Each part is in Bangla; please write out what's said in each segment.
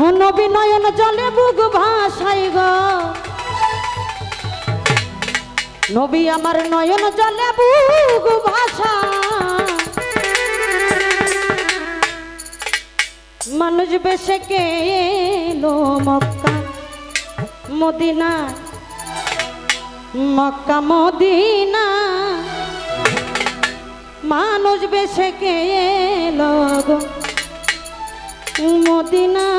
নবী জলে বুক ভাসাই গো। নবী আমার নয়ন জলে বুক ভাষা মানুষ বেশে কে এলো মক্কা? মদিনা? মক্কা, মদিনা? মানুষ বেশে কে এলো মদিনা?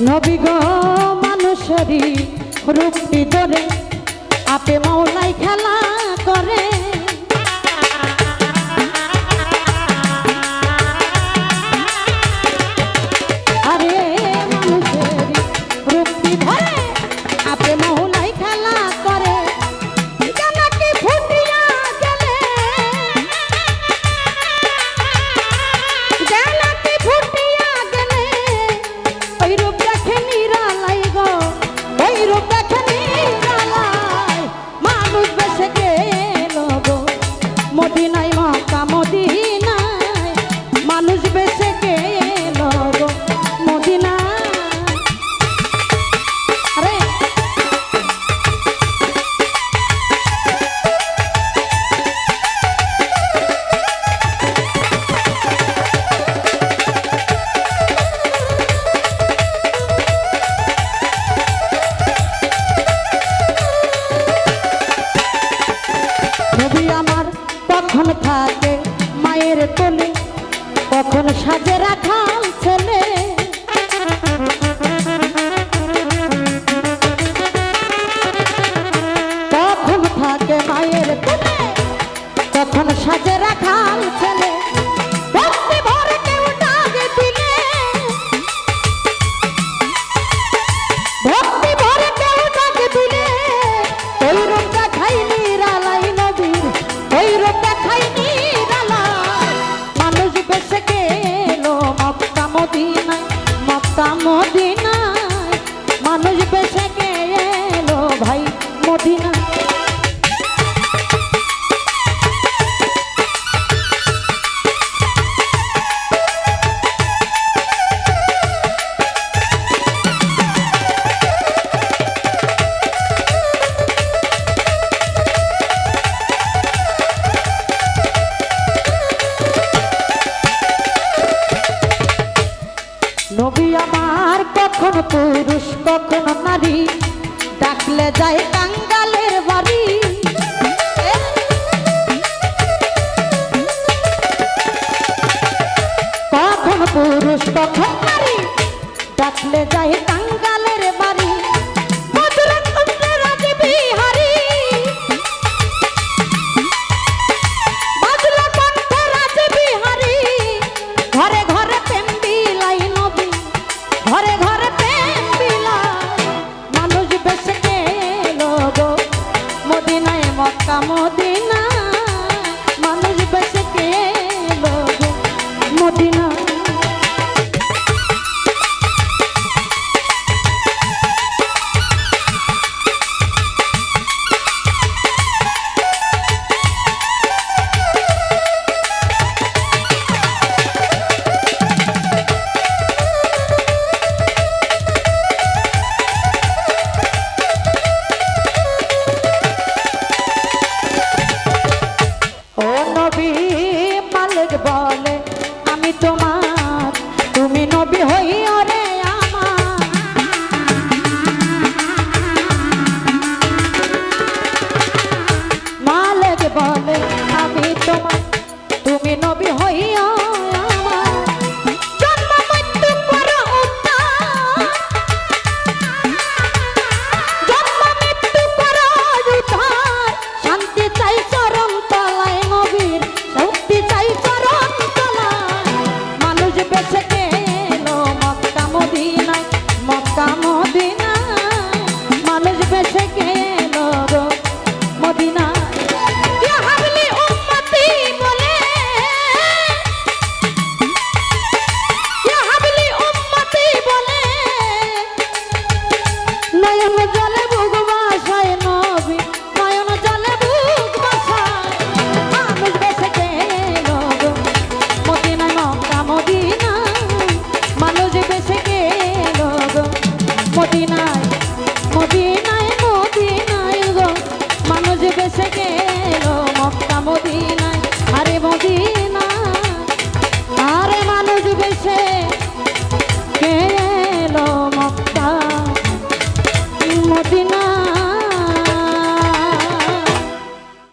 নবী গো মানুষেরই রূপটি ধরে আপে মাওলাই খেলা করে ছবি আমার কখন থাকে মায়ের কোলে? কখন সাজে রাখা ছেলে? কখন থাকে মায়ের কোলে? কখন সাজে রাখাল মদিনায় মক্কা মদিনায়। মানুষ বেসে গেল ভাই মদিনায়। ডাকলে যায় কাঙ্গালের বাড়ি। কখন পুরুষ কখন নারী ডাকলে যায় Oh my god!